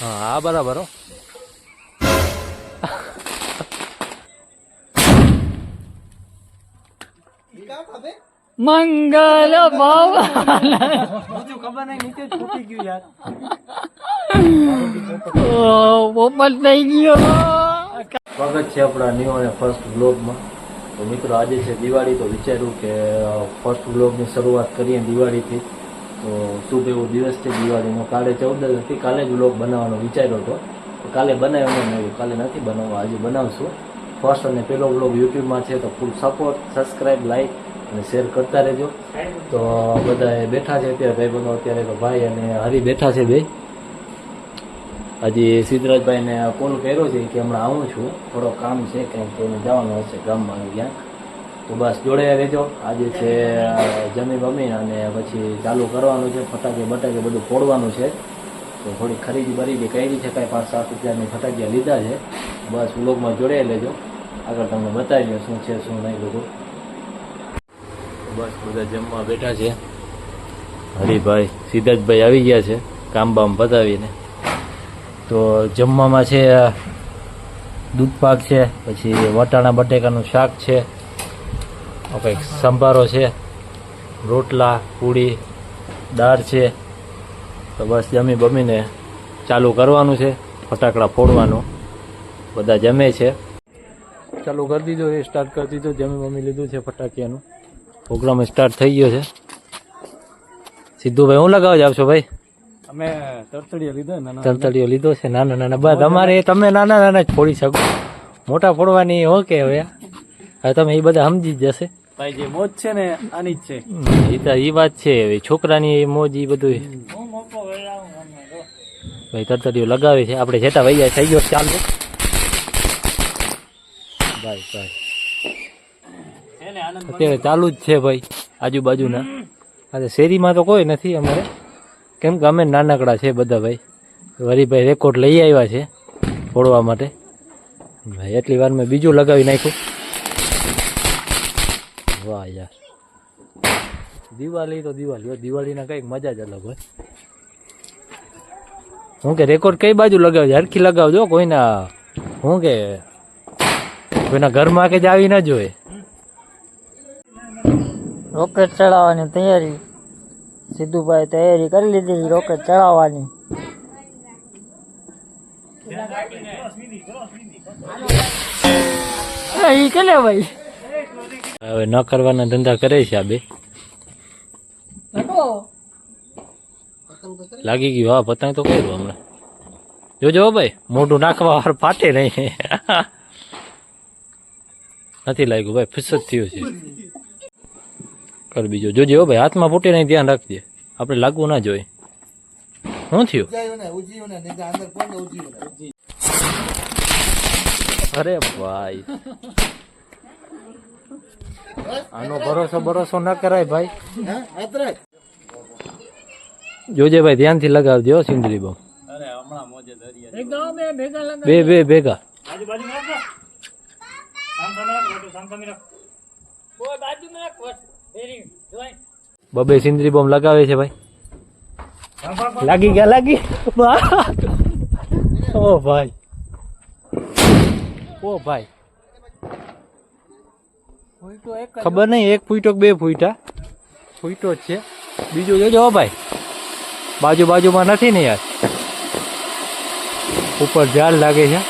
હા બરાબર હો. મંગલ ભવન બીજું ખબર નહીં નીચે જ ગયું યાર. ઓ, થઈ ગયો. સ્વાગત છે આપણા ન્યૂ અને ફર્સ્ટ બ્લોગમાં તો મિત્રો આજે છે દિવાળી તો વિચાર્યું કે ફર્સ્ટ બ્લોગની શરૂઆત કરીએ દિવાળીથી. તો શુભ એવો દિવસ છે દિવાળીનો કાલે ચૌદ જ હતી, કાલે જ બ્લોગ બનાવવાનો વિચાર્યો હતો. કાલે બનાવ્યો નહીં કાલે નથી બનાવવા, આજે બનાવશું. ફર્સ્ટ અને પહેલો બ્લોગ યુટ્યુબમાં છે, તો ફૂલ સપોર્ટ સબસ્ક્રાઈબ લાઈક અને શેર કરતા રહેજો. તો બધા બેઠા છે અત્યારે ભાઈ બનો અત્યારે, તો ભાઈ અને હરી બેઠા છે બે. હજી સિદ્ધરાજભાઈને કોલ કર્યો છે કે હમણાં આવું છું. થોડો કામ છે કંઈક એને જવાનું હશે, ગામમાં ક્યાંક. તો બસ જોડે રહેજો. આજે છે જમી બમી અને પછી ચાલુ કરવાનું છે. ફટાકે બટાકે બધું ફોડવાનું છે. તો થોડી ખરીદી બરીદી કરી છે, કાંઈ પાંચ સાત રૂપિયાની ફટાકિયા લીધા છે. બસ વ્લોગમાં જોડે લેજો. આગળ તમને બતાવી દો શું છે, શું નહીં બધું. બસ બધા જમવા બેઠા છે. હરિભાઈ, સિદ્ધાર્થભાઈ આવી ગયા છે, કામ બામ પતાવીને. તો જમવામાં છે દૂધ પાક છે, પછી વટાણા, બટેકાનું શાક છે. કંઈક સંભારો છે રોટલા પૂડી દાળ છે. તો બસ જમી બમીને ચાલુ કરવાનું છે ફટાકડા ફોડવાનું. બધા જમે છે. ચાલુ કરી દીધો એ સ્ટાર્ટ કરી દીધો જમી બમી લીધું છે ફટાકિયાનું. પ્રોગ્રામ સ્ટાર્ટ થઈ ગયો છે. સિદ્ધુભાઈ હું લગાવવા જાવ છો ભાઈ? અમે તરતડીયો લીધો તરતડીયો લીધો છે નાના નાના બસ અમારે તમે નાના નાના જ ફોડી શકો. મોટા ફોડવાની હો કે હવે? હવે તમે એ બધા સમજી જ જશે. ભાઈ જે મોજ છે ને આની જ છે. એ તો એ વાત છે. હવે છોકરાની મોજ એ બધું. ભાઈ તરતડીઓ લગાવે છે. આપણે જેટા વૈયા થઈ ગયો ચાલુ. ભાઈ ભાઈ. અત્યારે ચાલુ જ છે ભાઈ આજુબાજુના. આજે શેરીમાં તો કોઈ નથી અમારે. કેમ કે અમે નાનકડા છે બધા ભાઈ. વરીભાઈ રેકોર્ડ લઈ આવ્યા છે ફોડવા માટે. ભાઈ એટલી વાર મેં બીજું લગાવી નાખ્યું. વાહ યાર. દિવાળી તો દિવાળી હોય. દિવાળીના કંઈક મજા જ અલગ હોય. હું કે રેકોર્ડ કઈ બાજુ લગાવજો? હરખી લગાવજો કોઈના. હું કે કોઈના ઘરમાં કે જ આવી ન જોઈએ. રોકેટ ચડાવવાની તૈયારી. સિદ્ધુભાઈ તૈયારી કરી લીધી રોકેટ ચડાવવાની. ઈ કે ભાઈ? હવે ન કરવાના ધંધા કરે છે આ બે. લાગી ગયું હા પતંગ તો કર્યું હમણાં. જોજો ભાઈ મોઢું નાખવા વાર ફાટે નહીં. નથી લાગ્યું ભાઈ ફિસત થયું છે. કર બીજો. જોજે હો ભાઈ હાથમાં ફૂટે નહીં ધ્યાન રાખજે. આપણે લાગવું ના જોઈએ. શું થયું? અરે ભાઈ. આનો ભરોસો ભરોસો ના કરાય ભાઈ. જોજે ભાઈ ધ્યાનથી લગાવજો સિંદરી બમ બે બે ભેગા. બબે સિંદરી બોમ્બ લગાવે છે ભાઈ. લાગી ગયા લાગી. ઓ ભાઈ. ઓ ભાઈ. ખબર નહીં એક ફૂટો કે બે ફૂટા? ફૂટો જ છે. બીજું જોજો હો ભાઈ. બાજુ બાજુમાં નથી ને યાર. ઉપર ઝાડ લાગે છે.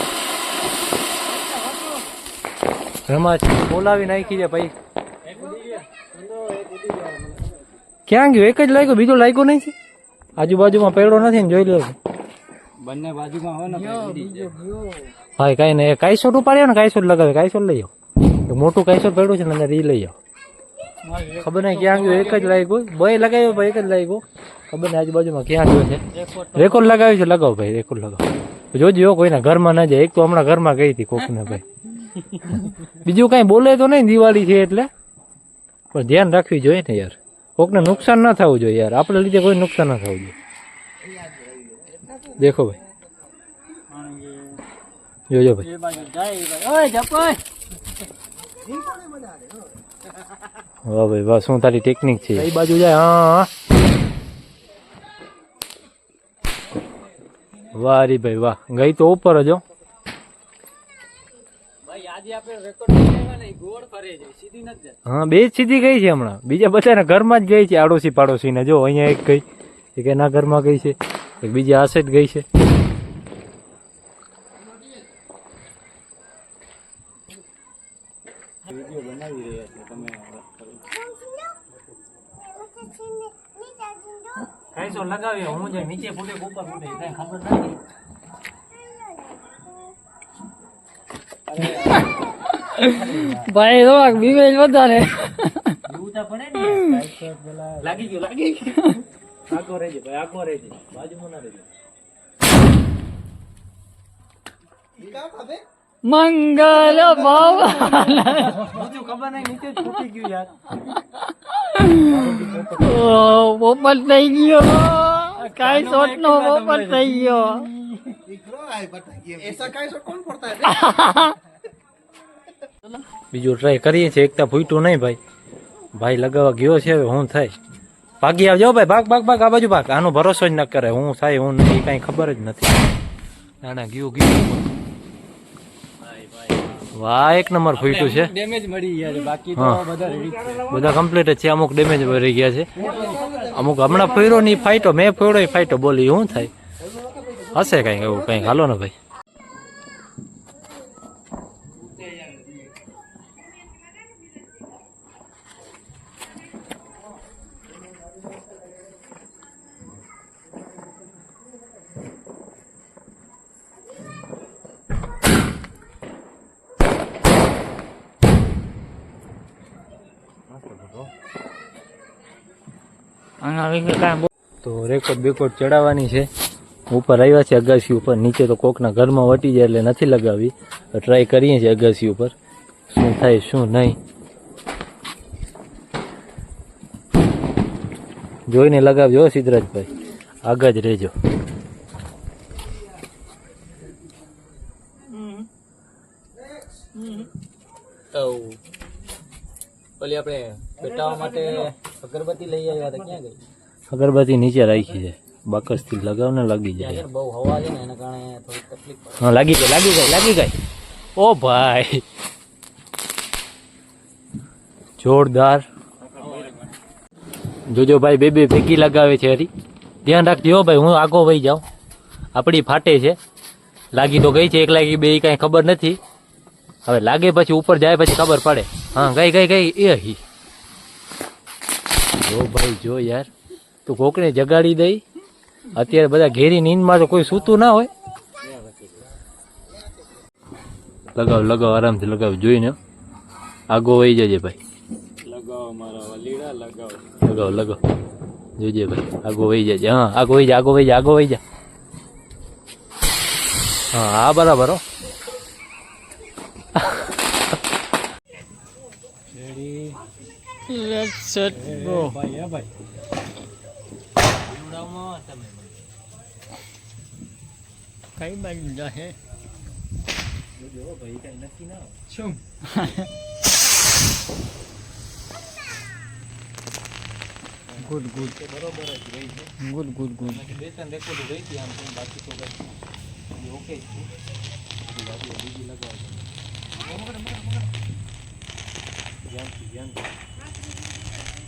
રમા બોલાવી નાખી છે ભાઈ. ક્યાં ગયો? એક જ લાગ્યો બીજો લાગ્યો નહીં છે? આજુબાજુમાં પેડો નથી ને જોઈ લો. બંને બાજુમાં હોય ને ભાઈ કાંઈ નહીં કાંઈસો ઉપાડ્યો ને કાંઈસો લગાવે કાંઈસો લઈ આવો. મોટું કાંઈસો પડ્યું છે ને અંદર એ લઈ આવો. ખબર નહીં ક્યાં ગયો, એક જ લાગ્યું ભાઈ લગાવ્યો ભાઈ, એક જ લાગ્યું ખબર નહીં આજુબાજુમાં ક્યાં ગયો છે. રેકોર્ડ લગાવ્યું છે, લગાવો ભાઈ રેકોર્ડ લગાવો. જોજો કોઈના ઘરમાં ના જાય. એક તો હમણાં ઘરમાં ગઈ હતી કોકને ભાઈ. બીજું કાંઈ બોલે તો નહીં દિવાળી છે એટલે. પણ ધ્યાન રાખવી જોઈએ ને યાર. કોકને નુકસાન ના થવું જોઈએ યાર. આપણે લીધે કોઈ નુકસાન ના થવું જોઈએ. દેખો ભાઈ. જોજો ભાઈ એ બાજુ જાય ઓય જપાય વાહ ભાઈ વાહ શું તારી ટેકનિક છે? એ બાજુ જાય? હા હા વાહ હરીભાઈ વાહ. ગઈ તો ઉપર જ હો. ભાઈ આજે આપણે રેકોર્ડ લેવા ને ગોળ ફરે છે સીધી નથી હા બે જ સીધી ગઈ છે હમણાં. બીજા બધાના ઘરમાં જ ગઈ છે આડોશી પાડોશી ને જો અહીંયા એક ગઈ એક એના ઘરમાં ગઈ છે એક બીજી આ સાઈડ ગઈ છે. કઈ તો લગાવી હું જે નીચે ફૂટે ઉપર ફૂટે કઈ ખબર નથી ભાઈ થોડાક બીવેજ વધારે એવું તો પડે ને લાગી ગયું લાગી ગયું આગો રહેજે ભાઈ આગો રહેજે બાજુમાં ના રહેજે મંગલ ભાવ બીજું ખબર નહીં નીચે જ ફૂટી ગયું યાર પોપટ થઈ ગયો. કઈ શોટ નો પોપટ થઈ ગયો. બીજું ટ્રાય કરીએ છીએ. એકતા ફૂટ્યું નહીં ભાઈ. ભાઈ લગાવવા ગયો છે હવે હું થાય? ભાગી આવજો ભાઈ. ભાગ ભાગ ભાગ આ બાજુ ભાગ. આનો ભરોસો જ ન કરે હું થાય હું નહીં કઈ ખબર જ નથી. ના ના ગયું ગયું. વાહ એક નંબર ફૂટ્યું છે. ડેમેજ મળી ગયા છે બાકી તો. બધા બધા કમ્પ્લીટ જ છે અમુક ડેમેજ ભરી ગયા છે. અમુક હમણાં ફર્યો નહીં ફાઈટો મેં ફર્યો ફાઈટો બોલી શું થાય? હશે કઈ એવું કઈ હાલો ને ભાઈ આના વિશે કાંઈ તો. રેકોર્ડ બેકોર્ડ ચડાવવાની છે. ઉપર આવ્યા છે અગાસી ઉપર. નીચે તો કોકના ઘરમાં વટી જાય એટલે નથી લગાવી. ટ્રાય કરીએ છીએ અગાસી ઉપર. શું થાય શું નહીં. જોઈને લગાવજો હો સિદ્ધરાજભાઈ. આગળ જ રહેજો. તો ઓલી આપણે પેટાવા માટે અગરબત્તી લઈ આવ્યા હતા. ક્યાં ગઈ? અગરબત્તી નીચે રાખી છે. બાકસથી લગાવ ને લાગી જાય. બહુ હવા છે ને એના કારણે થોડી તકલીફ હા લાગી ગઈ લાગી ગઈ લાગી ગઈ. ઓ ભાઈ. જોરદાર. જોજો ભાઈ બે બે ભેગી લગાવે છે હરી. ધ્યાન રાખજો હો ભાઈ હું આગો વહી જાઉં. આપણી ફાટે છે. લાગી તો ગઈ છે એક લાગી બે કાંઈ ખબર નથી. હવે લાગે પછી ઉપર જાય પછી ખબર પડે. હા ગઈ ગઈ ગઈ એ હી. જો ભાઈ જો યાર તું કોકને જગાડી દઈ. અત્યારે બધા ઘેરી નીંદમાં તો કોઈ સૂતું ના હોય. લગાવ લગાવ આરામથી લગાવ જોઈને આગો વહી જજે ભાઈ. લગાવો. લગાવ લગાવ. જોજે ભાઈ આગો વહી જજે. હા આગો વહી જા આગો વહી જા આગો વહી જા. હા હા બરાબર હો. સેટ બ્રો ભાઈ હા ભાઈ બાજુ જાહે? ભાઈ કઈ નક્કી ના શું? Good good. બરોબર જ રહી છે ગુડ ગુડ ગુડ. બે ત્રણ રેકોર્ડ રહી હતી આમ બાકી તો ઓકે જ બીજી ધ્યાનથી ધ્યાનથી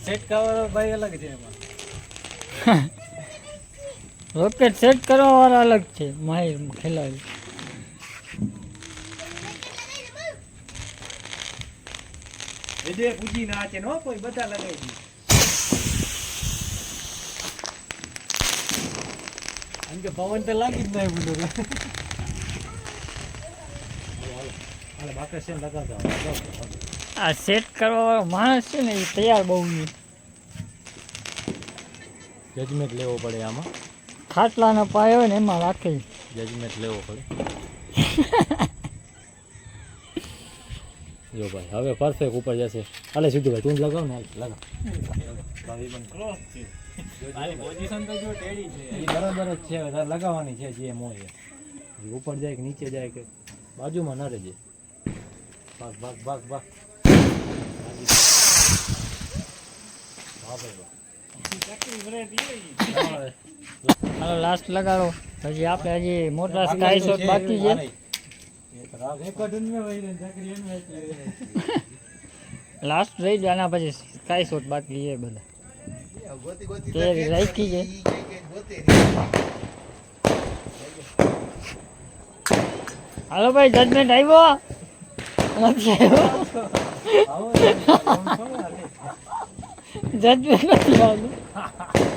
સેટ કવર ભાઈ અલગ છે એમાં. રોકેટ સેટ કરવા વાળા અલગ છે માહિર ખેલાડી. પૂજી નો કોઈ બધા લગાવી દી. કારણ કે પવન તો લાગી જ નહીં બધું. હાલે બાકી છે લગાવતા આ સેટ કરવા વાળો માણસ છે ને એ તૈયાર બહુ નહીં. જજમેન્ટ લેવો પડે આમાં. ખાટલાનો પાયો હોય ને એમાં રાખે. જજમેન્ટ લેવો પડે. જો ભાઈ હવે પરફેક્ટ ઉપર જશે. હાલે સીધું ભાઈ તું જ લગાવ ને હાલ, લગાવ. પોઝિશન તો જો ટેડી છે. એ બરાબર જ છે હવે તારે લગાવવાની છે જે એમ હોય ઉપર જાય કે નીચે જાય કે બાજુમાં ન રહેજે. ભાગ ભાગ ભાગ ભાગ. વાહ ભાઈ. હાલો લાસ્ટ લગાડો. હજી આપણે હજી મોટા સ્કાય શોટ બાકી છે. લાસ્ટ રહી જાય આના પછી સ્કાય શોટ બાકી છે બધા. તે રાખી છે. હાલો ભાઈ જજમેન્ટ આવ્યો? નથી આવ્યો? જજમેન્ટ નથી આવ્યું